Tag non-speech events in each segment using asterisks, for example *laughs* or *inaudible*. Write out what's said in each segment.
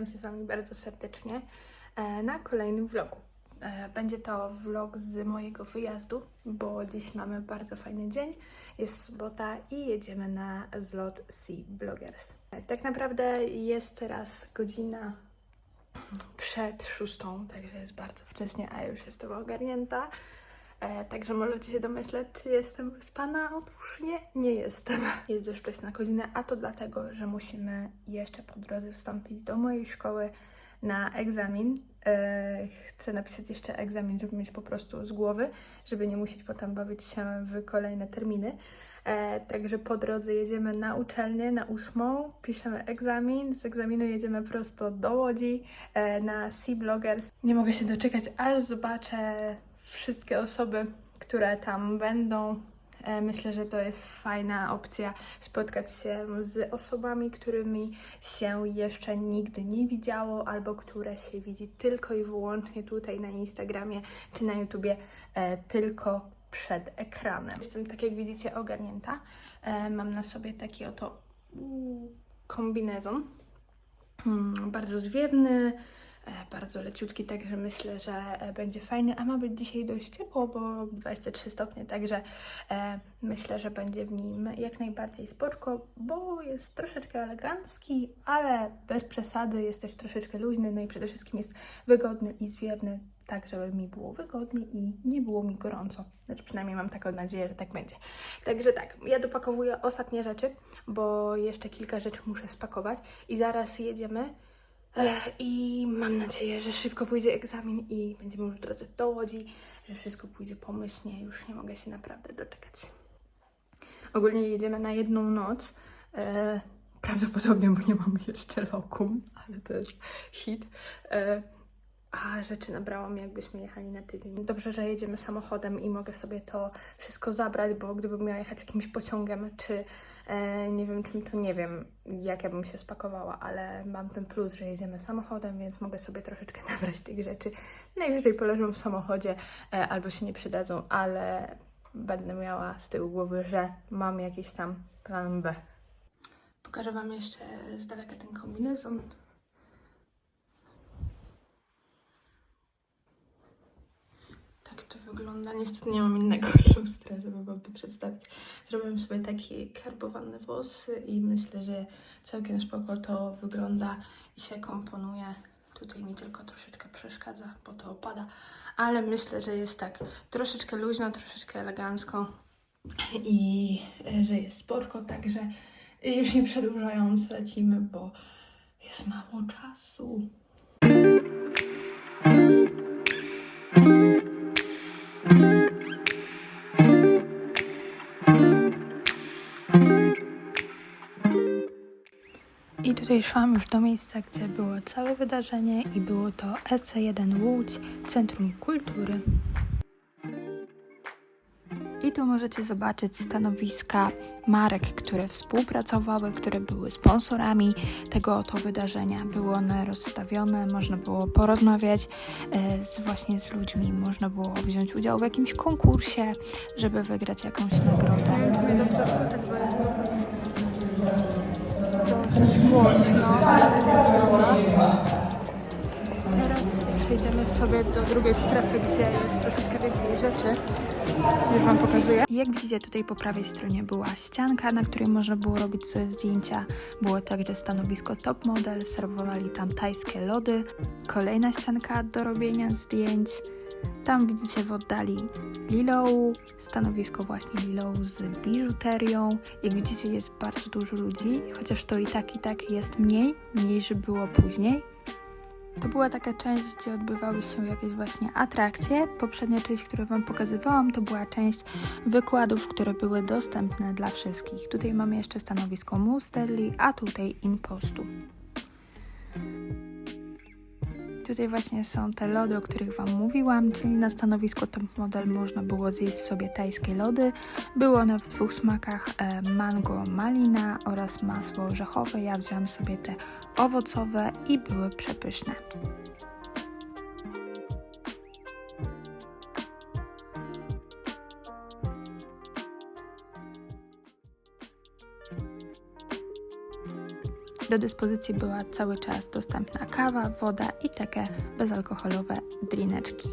Witam się z Wami bardzo serdecznie e, na kolejnym vlogu. E, Będzie to vlog z mojego wyjazdu, bo dziś mamy bardzo fajny dzień. Jest sobota i jedziemy na zlot Sea Bloggers. E, Tak naprawdę jest teraz godzina przed szóstą, także jest bardzo wcześnie, a już jestem ogarnięta. E, także możecie się domyśleć, czy jestem wyspana? Otóż nie, nie jestem. Jest dość wcześna godzina, a to dlatego, że musimy jeszcze po drodze wstąpić do mojej szkoły na egzamin. E, chcę napisać jeszcze egzamin, żeby mieć po prostu z głowy, żeby nie musieć potem bawić się w kolejne terminy. E, także po drodze jedziemy na uczelnię, na ósmą, piszemy egzamin, z egzaminu jedziemy prosto do Łodzi e, na Sea Bloggers. Nie mogę się doczekać, aż zobaczę wszystkie osoby, które tam będą. E, Myślę, że to jest fajna opcja spotkać się z osobami, którymi się jeszcze nigdy nie widziało, albo które się widzi tylko i wyłącznie tutaj na Instagramie czy na YouTubie, e, tylko przed ekranem. Jestem, tak jak widzicie, ogarnięta. E, Mam na sobie taki oto mm, kombinezon. Mm, Bardzo zwiewny, bardzo leciutki, także myślę, że e, będzie fajny, a ma być dzisiaj dość ciepło, bo 23 stopnie, także e, myślę, że będzie w nim jak najbardziej spoczko, bo jest troszeczkę elegancki, ale bez przesady, jest też troszeczkę luźny, no i przede wszystkim jest wygodny i zwiewny, tak żeby mi było wygodnie i nie było mi gorąco. Znaczy przynajmniej mam taką nadzieję, że tak będzie. Także tak, ja dopakowuję ostatnie rzeczy, bo jeszcze kilka rzeczy muszę spakować i zaraz jedziemy. I mam nadzieję, że szybko pójdzie egzamin i będziemy już w drodze do Łodzi, że wszystko pójdzie pomyślnie. Już nie mogę się naprawdę doczekać. Ogólnie jedziemy na jedną noc. E, prawdopodobnie, bo nie mam jeszcze lokum, ale to jest hit. E, a rzeczy nabrałam, jakbyśmy jechali na tydzień. Dobrze, że jedziemy samochodem i mogę sobie to wszystko zabrać, bo gdybym miała jechać jakimś pociągiem, czy nie wiem czym, to nie wiem, jak ja bym się spakowała, ale mam ten plus, że jedziemy samochodem, więc mogę sobie troszeczkę *laughs* nabrać tych rzeczy. Najwyżej poleżą w samochodzie e, albo się nie przydadzą, ale będę miała z tyłu głowy, że mam jakiś tam plan B. Pokażę Wam jeszcze z daleka ten kombinezon. To wygląda. Niestety nie mam innego *laughs* lustra, żeby Wam to przedstawić. Zrobiłam sobie takie karbowane włosy i myślę, że całkiem spoko to wygląda i się komponuje. Tutaj mi tylko troszeczkę przeszkadza, bo to opada, ale myślę, że jest tak troszeczkę luźno, troszeczkę elegancko i e, że jest spoczko, także już nie przedłużając lecimy, bo jest mało czasu. Tutaj już do miejsca, gdzie było całe wydarzenie i było to EC1 Łódź, Centrum Kultury. I tu możecie zobaczyć stanowiska marek, które współpracowały, które były sponsorami tego oto wydarzenia. Były one rozstawione, można było porozmawiać e, z, właśnie z ludźmi, można było wziąć udział w jakimś konkursie, żeby wygrać jakąś nagrodę. Dobrze słychać, bo jest głośno. Teraz przejdziemy sobie do drugiej strefy, gdzie jest troszeczkę więcej rzeczy. Już Wam pokazuję. Jak widzicie, tutaj po prawej stronie była ścianka, na której można było robić sobie zdjęcia. Było także stanowisko top model, serwowali tam tajskie lody. Kolejna ścianka do robienia zdjęć. Tam widzicie w oddali Lilou, stanowisko właśnie Lilou z biżuterią. Jak widzicie jest bardzo dużo ludzi, chociaż to i tak i tak jest mniej, mniej niż było później. To była taka część, gdzie odbywały się jakieś właśnie atrakcje. Poprzednia część, którą Wam pokazywałam, to była część wykładów, które były dostępne dla wszystkich. Tutaj mamy jeszcze stanowisko Musterli, a tutaj Impostu. Tutaj właśnie są te lody, o których Wam mówiłam, czyli na stanowisku top model można było zjeść sobie tajskie lody. Były one w dwóch smakach, e, mango malina oraz masło orzechowe. Ja wziąłam sobie te owocowe i były przepyszne. Do dyspozycji była cały czas dostępna kawa, woda i takie bezalkoholowe drineczki.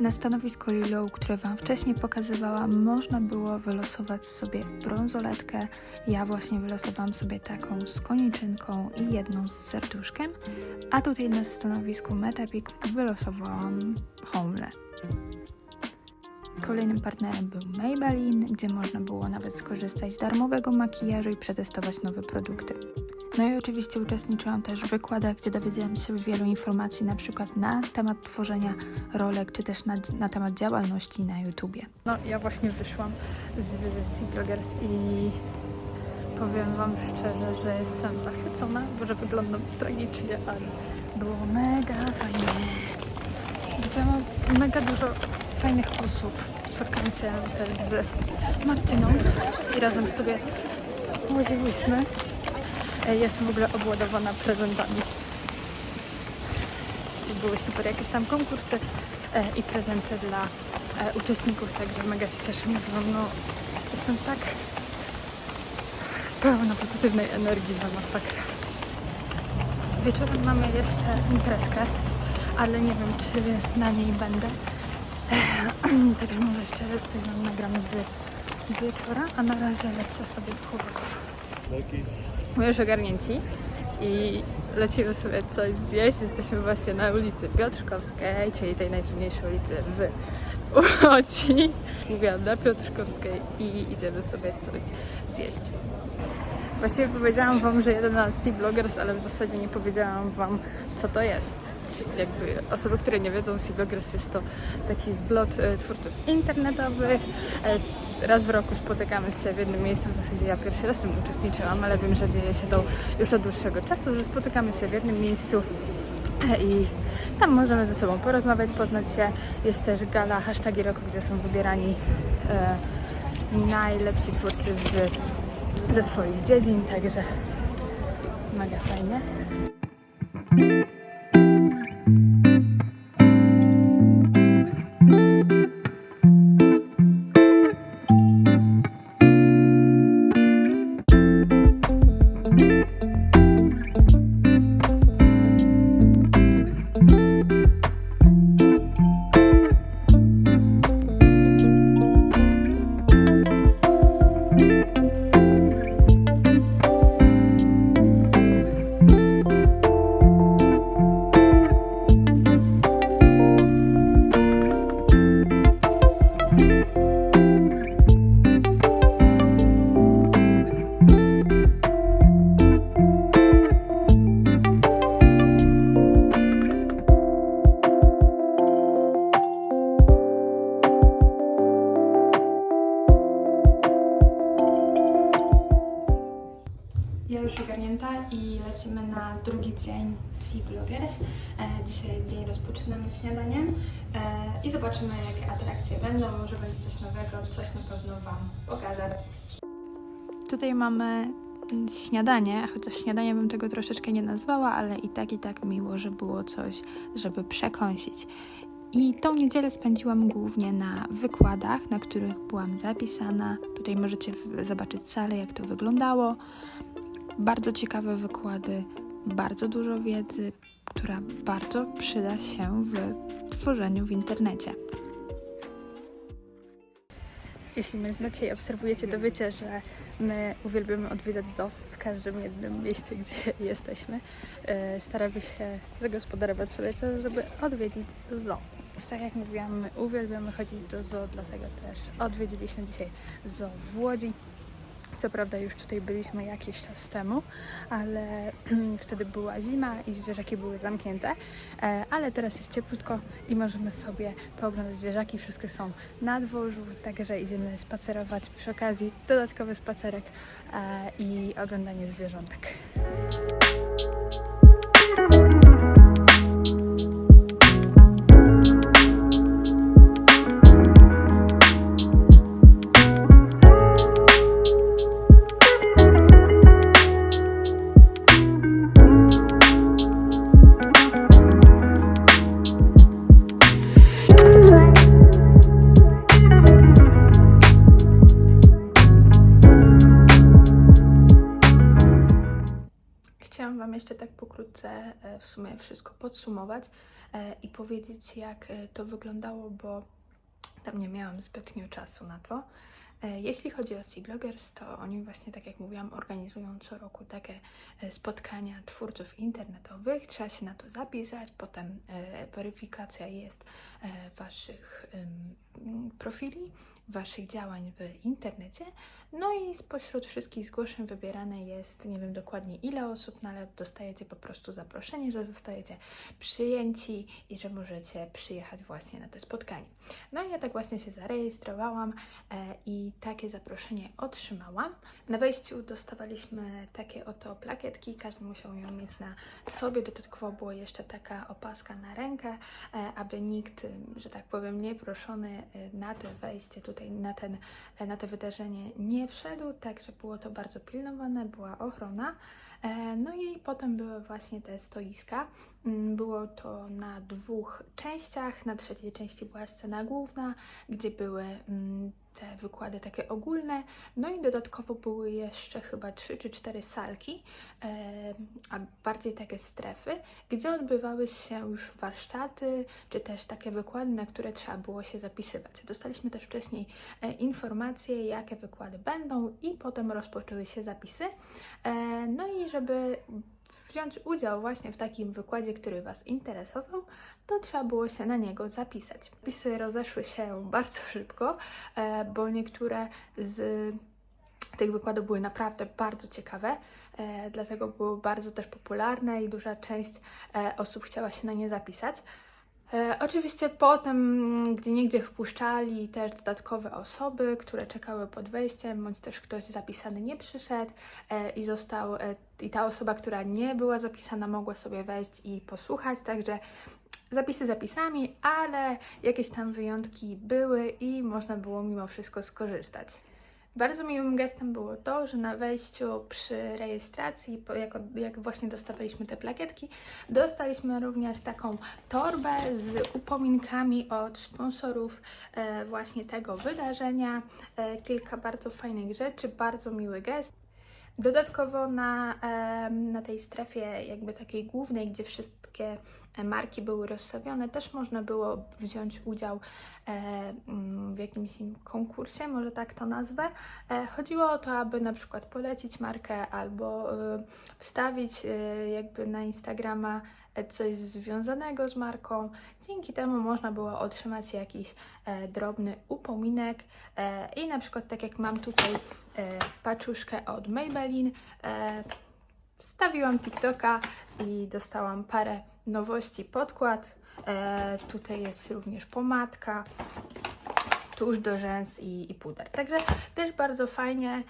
Na stanowisku Lilo, które Wam wcześniej pokazywałam, można było wylosować sobie brązoletkę. Ja właśnie wylosowałam sobie taką z koniczynką i jedną z serduszkiem, a tutaj na stanowisku Metapik wylosowałam Homle. Kolejnym partnerem był Maybelline, gdzie można było nawet skorzystać z darmowego makijażu i przetestować nowe produkty. No i oczywiście uczestniczyłam też w wykładach, gdzie dowiedziałam się wielu informacji, na przykład na temat tworzenia rolek, czy też na, na temat działalności na YouTubie. No, ja właśnie wyszłam z Sea Bloggers i powiem Wam szczerze, że jestem zachwycona, bo że wyglądam tragicznie, ale było mega fajnie. Widziałam mega dużo fajnych osób. Spotkałam się też z Martyną i razem sobie łaziłyśmy. E, Jestem w ogóle obładowana prezentami. Były super jakieś tam konkursy e, i prezenty dla e, uczestników, także mega się cieszę. No jestem tak pełna pozytywnej energii na masakrę. Wieczorem mamy jeszcze imprezkę, ale nie wiem, czy na niej będę. *clears throat* Także może jeszcze coś wam nagram z wieczora, a na razie lecę sobie do chłopaków. My już ogarnięci i lecimy sobie coś zjeść. Jesteśmy właśnie na ulicy Piotrkowskiej, czyli tej najsłynniejszej ulicy w Łodzi. Mówiłam na Piotrkowskiej i idziemy sobie coś zjeść. Właściwie powiedziałam Wam, że jeden Sea Bloggers, ale w zasadzie nie powiedziałam Wam, co to jest. Jakby osoby, które nie wiedzą, Sea Bloggers jest to taki zlot e, twórców internetowych. E, Raz w roku spotykamy się w jednym miejscu, w zasadzie ja pierwszy raz w tym uczestniczyłam, ale wiem, że dzieje się to już od dłuższego czasu, że spotykamy się w jednym miejscu e, i tam możemy ze sobą porozmawiać, poznać się. Jest też gala hashtagi roku, gdzie są wybierani e, najlepsi twórcy z ze swoich dziedzin, także mega fajnie. Sea Bloggers. E, dzisiaj dzień rozpoczynamy śniadaniem e, i zobaczymy, jakie atrakcje będą. Może będzie coś nowego, coś na pewno Wam pokażę. Tutaj mamy śniadanie, chociaż śniadanie bym tego troszeczkę nie nazwała, ale i tak, i tak miło, że było coś, żeby przekąsić. I tą niedzielę spędziłam głównie na wykładach, na których byłam zapisana. Tutaj możecie zobaczyć salę, jak to wyglądało. Bardzo ciekawe wykłady, bardzo dużo wiedzy, która bardzo przyda się w tworzeniu w internecie. Jeśli mnie znacie i obserwujecie, to wiecie, że my uwielbiamy odwiedzać zoo w każdym jednym mieście, gdzie *laughs* jesteśmy. E, Staramy się zagospodarować sobie czas, żeby odwiedzić zoo. Tak jak mówiłam, my uwielbiamy chodzić do zoo, dlatego też odwiedziliśmy dzisiaj zoo w Łodzi. Co prawda już tutaj byliśmy jakiś czas temu, ale *clears throat* wtedy była zima i zwierzaki były zamknięte, e, ale teraz jest cieplutko i możemy sobie pooglądać zwierzaki. Wszystkie są na dworzu, także idziemy spacerować przy okazji dodatkowy spacerek e, i oglądanie zwierzątek. I powiedzieć, jak e, to wyglądało, bo tam nie miałam zbytnio czasu na to. E, Jeśli chodzi o Sea Bloggers, to oni właśnie, tak jak mówiłam, organizują co roku takie e, spotkania twórców internetowych. Trzeba się na to zapisać, potem e, weryfikacja jest e, waszych profili, waszych działań w internecie. No i spośród wszystkich zgłoszeń wybierane jest, nie wiem dokładnie ile osób, no ale dostajecie po prostu zaproszenie, że zostajecie przyjęci i że możecie przyjechać właśnie na te spotkanie. No i ja tak właśnie się zarejestrowałam e, i takie zaproszenie otrzymałam. Na wejściu dostawaliśmy takie oto plakietki, każdy musiał ją mieć na sobie. Dodatkowo była jeszcze taka opaska na rękę, e, aby nikt, że tak powiem, nieproszony y, na to wejście tutaj, na, ten, e, na to wydarzenie nie wszedł, także było to bardzo pilnowane, była ochrona. E, No i potem były właśnie te stoiska. Mm, Było to na dwóch częściach. Na trzeciej części była scena główna, gdzie były mm, te wykłady takie ogólne. No i dodatkowo były jeszcze chyba trzy czy cztery salki, a bardziej takie strefy, gdzie odbywały się już warsztaty, czy też takie wykłady, na które trzeba było się zapisywać. Dostaliśmy też wcześniej e, informacje, jakie wykłady będą i potem rozpoczęły się zapisy. E, No i żeby wziąć udział właśnie w takim wykładzie, który Was interesował, to trzeba było się na niego zapisać. Zapisy rozeszły się bardzo szybko, e, bo niektóre z tych wykładów były naprawdę bardzo ciekawe, e, dlatego były bardzo też popularne i duża część e, osób chciała się na nie zapisać. E, oczywiście potem gdzie niegdzie wpuszczali też dodatkowe osoby, które czekały pod wejściem, bądź też ktoś zapisany nie przyszedł e, i został, e, i ta osoba, która nie była zapisana, mogła sobie wejść i posłuchać, także zapisy zapisami, ale jakieś tam wyjątki były i można było mimo wszystko skorzystać. Bardzo miłym gestem było to, że na wejściu przy rejestracji, jak, jak właśnie dostawaliśmy te plakietki, dostaliśmy również taką torbę z upominkami od sponsorów e, właśnie tego wydarzenia. E, kilka bardzo fajnych rzeczy, bardzo miły gest. Dodatkowo na, na tej strefie jakby takiej głównej, gdzie wszystkie marki były rozstawione, też można było wziąć udział e, mm, w jakimś im konkursie, może tak to nazwę. E, chodziło o to, aby na przykład polecić markę albo e, wstawić e, jakby na Instagrama e, coś związanego z marką. Dzięki temu można było otrzymać jakiś e, drobny upominek e, i na przykład tak jak mam tutaj e, paczuszkę od Maybelline, e, wstawiłam TikToka i dostałam parę nowości podkład. E, tutaj jest również pomadka, tusz do rzęs i, i puder. Także też bardzo fajnie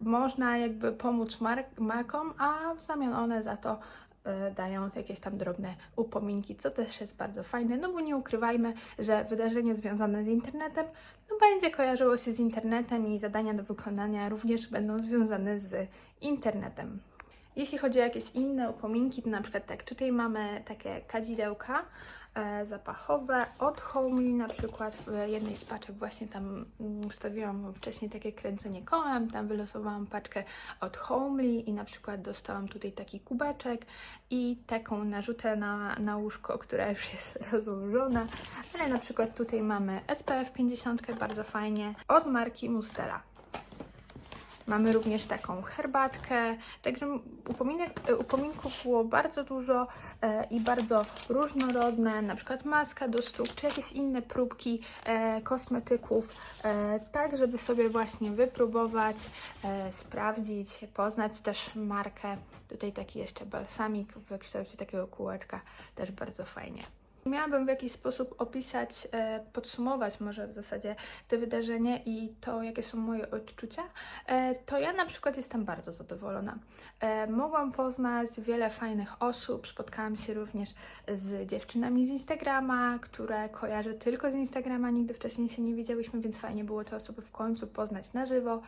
można jakby pomóc mark- markom, a w zamian one za to e, dają jakieś tam drobne upominki, co też jest bardzo fajne, no bo nie ukrywajmy, że wydarzenie związane z internetem no będzie kojarzyło się z internetem i zadania do wykonania również będą związane z internetem. Jeśli chodzi o jakieś inne upominki, to na przykład tak, tutaj mamy takie kadzidełka e, zapachowe od Homely, na przykład w jednej z paczek właśnie tam mm, wstawiłam wcześniej takie kręcenie kołem, tam wylosowałam paczkę od Homely i na przykład dostałam tutaj taki kubeczek i taką narzutę na, na łóżko, która już jest *laughs* rozłożona, ale na przykład tutaj mamy SPF 50, bardzo fajnie, od marki Mustela. Mamy również taką herbatkę, także upominek, upominków było bardzo dużo e, i bardzo różnorodne, na przykład maska do stóp, czy jakieś inne próbki e, kosmetyków, e, tak żeby sobie właśnie wypróbować, sprawdzić, poznać też markę. Tutaj taki jeszcze balsamik w kształcie takiego kółeczka, też bardzo fajnie. Miałabym w jakiś sposób opisać, e, podsumować może w zasadzie te wydarzenie i to, jakie są moje odczucia, e, to ja na przykład jestem bardzo zadowolona. E, mogłam poznać wiele fajnych osób, spotkałam się również z dziewczynami z Instagrama, które kojarzę tylko z Instagrama, nigdy wcześniej się nie widziałyśmy, więc fajnie było te osoby w końcu poznać na żywo.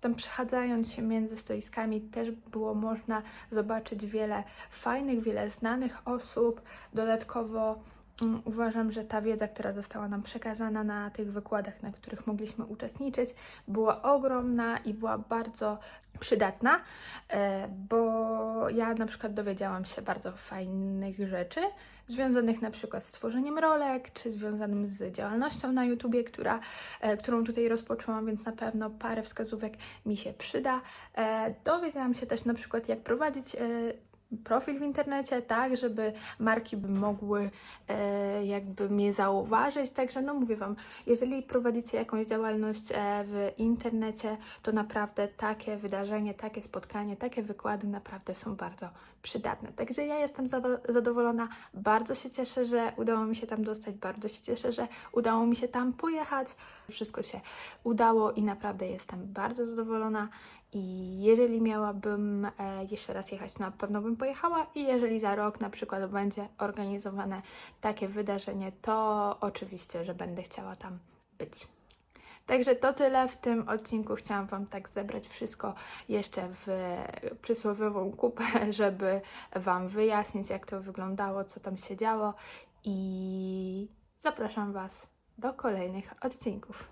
Tam przechadzając się między stoiskami też było można zobaczyć wiele fajnych, wiele znanych osób. Dodatkowo mm, uważam, że ta wiedza, która została nam przekazana na tych wykładach, na których mogliśmy uczestniczyć, była ogromna i była bardzo przydatna, e, bo ja na przykład dowiedziałam się bardzo fajnych rzeczy, związanych na przykład z tworzeniem rolek, czy związanym z działalnością na YouTubie, która, e, którą tutaj rozpoczęłam, więc na pewno parę wskazówek mi się przyda. E, Dowiedziałam się też na przykład, jak prowadzić profil w internecie, tak, żeby marki by mogły e, jakby mnie zauważyć. Także no mówię Wam, jeżeli prowadzicie jakąś działalność e, w internecie, to naprawdę takie wydarzenie, takie spotkanie, takie wykłady naprawdę są bardzo przydatne. Także ja jestem zado- zadowolona, bardzo się cieszę, że udało mi się tam dostać, bardzo się cieszę, że udało mi się tam pojechać. Wszystko się udało i naprawdę jestem bardzo zadowolona. I jeżeli miałabym e, jeszcze raz jechać, to na pewno bym pojechała. I jeżeli za rok na przykład będzie organizowane takie wydarzenie, to oczywiście, że będę chciała tam być. Także to tyle w tym odcinku. Chciałam Wam tak zebrać wszystko jeszcze w przysłowiową kupę, *laughs* żeby Wam wyjaśnić, jak to wyglądało, co tam się działo. I zapraszam Was do kolejnych odcinków.